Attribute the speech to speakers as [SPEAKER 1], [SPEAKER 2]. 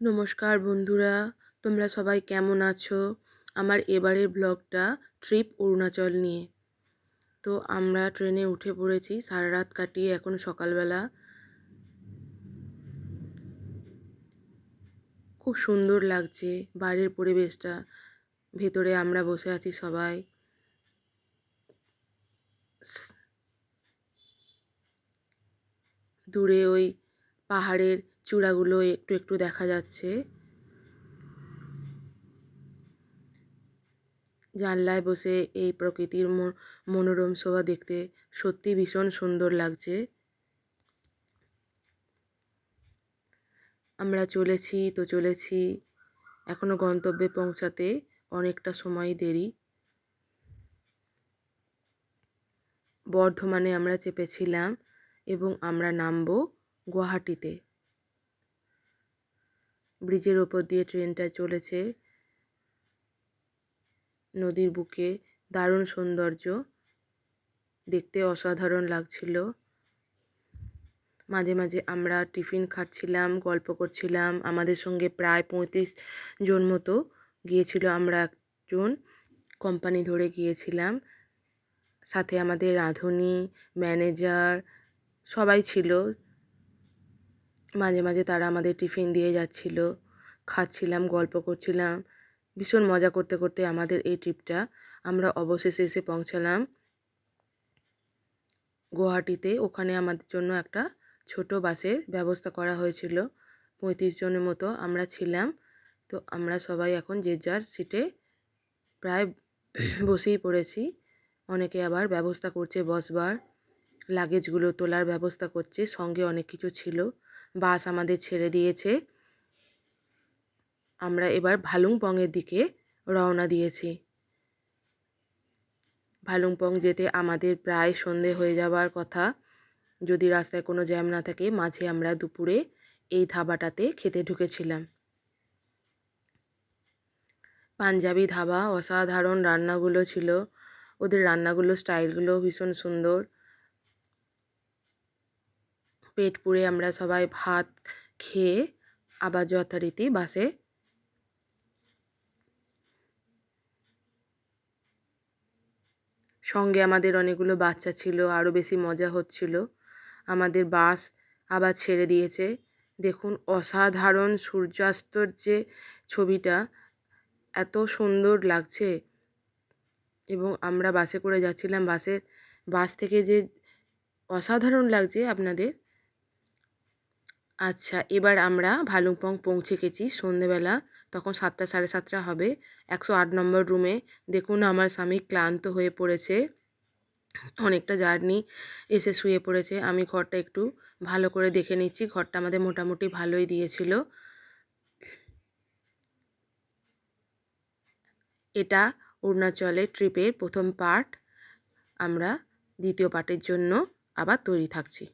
[SPEAKER 1] নমস্কার বন্ধুরা, তোমরা সবাই কেমন আছো? আমার এবারের ব্লগটা ট্রিপ অরুণাচল নিয়ে। তো আমরা ট্রেনে উঠে পড়েছি, সারা রাত কাটিয়ে এখন সকালবেলা। খুব সুন্দর লাগছে বাইরের পরিবেশটা, ভেতরে আমরা বসে আছি সবাই। দূরে ওই পাহাড়ের চূড়াগুলো একটু একটু দেখা যাচ্ছে। জানলায় বসে এই প্রকৃতির মনোরম শোভা দেখতে সত্যি ভীষণ সুন্দর লাগছে। আমরা চলেছি তো চলেছি। এখনও গন্তব্যে পৌঁছাতে অনেকটা সময় দেরি। বর্ধমানে আমরা চেপেছিলাম এবং আমরা নামব। গুয়াহাটিতে। ব্রিজের ওপর দিয়ে ট্রেনটা চলেছে। নদীর বুকে দারুণ সৌন্দর্য। দেখতে অসাধারণ লাগছিল। মাঝে মাঝে আমরা টিফিন খাচ্ছিলাম, গল্প করছিলাম। আমাদের সঙ্গে প্রায় পঁয়ত্রিশ জন মতো গিয়েছিল। আমরা একজন কোম্পানি ধরে গিয়েছিলাম। সাথে আমাদের রাঁধুনি, ম্যানেজার সবাই ছিল। মাঝে মাঝে তারা আমাদের টিফিন দিয়ে যাচ্ছিল, খাচ্ছিলাম, গল্প করছিলাম। ভীষণ মজা করতে করতে আমাদের এই ট্রিপটা আমরা অবশেষে এসে পৌঁছালাম গুয়াহাটিতে। ওখানে আমাদের জন্য একটা ছোট বাসের ব্যবস্থা করা হয়েছিল। পঁয়ত্রিশ জনের মতো আমরা ছিলাম। তো আমরা সবাই এখন যে যার সিটে প্রায় বসেই পড়েছি। অনেকে আবার ব্যবস্থা করছে বসবার লাগেজগুলো তোলার ব্যবস্থা করছে, সঙ্গে অনেক কিছু ছিল। বাস আমাদের ছেড়ে দিয়েছে। আমরা এবার ভালুংপংয়ের দিকে রওনা দিয়েছি। ভালুংপং যেতে আমাদের প্রায় সন্ধে হয়ে যাওয়ার কথা। যদি রাস্তায় কোনো জ্যাম না থাকে, মাঝে আমরা দুপুরে এই ধাবাটাতে খেতে ঢুকেছিলাম। পাঞ্জাবি ধাবা, অসাধারণ রান্নাগুলো ছিল। ওদের রান্নাগুলো, স্টাইলগুলো ভীষণ সুন্দর। পেট পুড়ে আমরা সবাই ভাত খেয়ে আবার যথারীতি বাসে সঙ্গে আমাদের অনেকগুলো বাচ্চা ছিল, আরও বেশি মজা হচ্ছিল। আমাদের বাস আবার ছেড়ে দিয়েছে। দেখুন, অসাধারণ সূর্যাস্তর যে ছবিটা, এত সুন্দর লাগছে। এবং আমরা বাসে করে যাচ্ছিলাম, বাসের, বাস থেকে যে অসাধারণ লাগছে আপনাদের আচ্ছা এবার আমরা ভালুকপং পৌঁছে গেছি সন্ধেবেলা। তখন সাতটা, সাড়ে সাতটা হবে। একশো আট নম্বর রুমে। দেখুন, আমার স্বামী ক্লান্ত হয়ে পড়েছে। অনেকটা জার্নি এসে শুয়ে পড়েছে। আমি ঘরটা একটু ভালো করে দেখে নিচ্ছি। ঘরটা আমাদের মোটামুটি ভালোই দিয়েছিল। এটা অরুণাচলের ট্রিপের প্রথম পার্ট। আমরা দ্বিতীয় পার্টের জন্য আবার তৈরি থাকছি।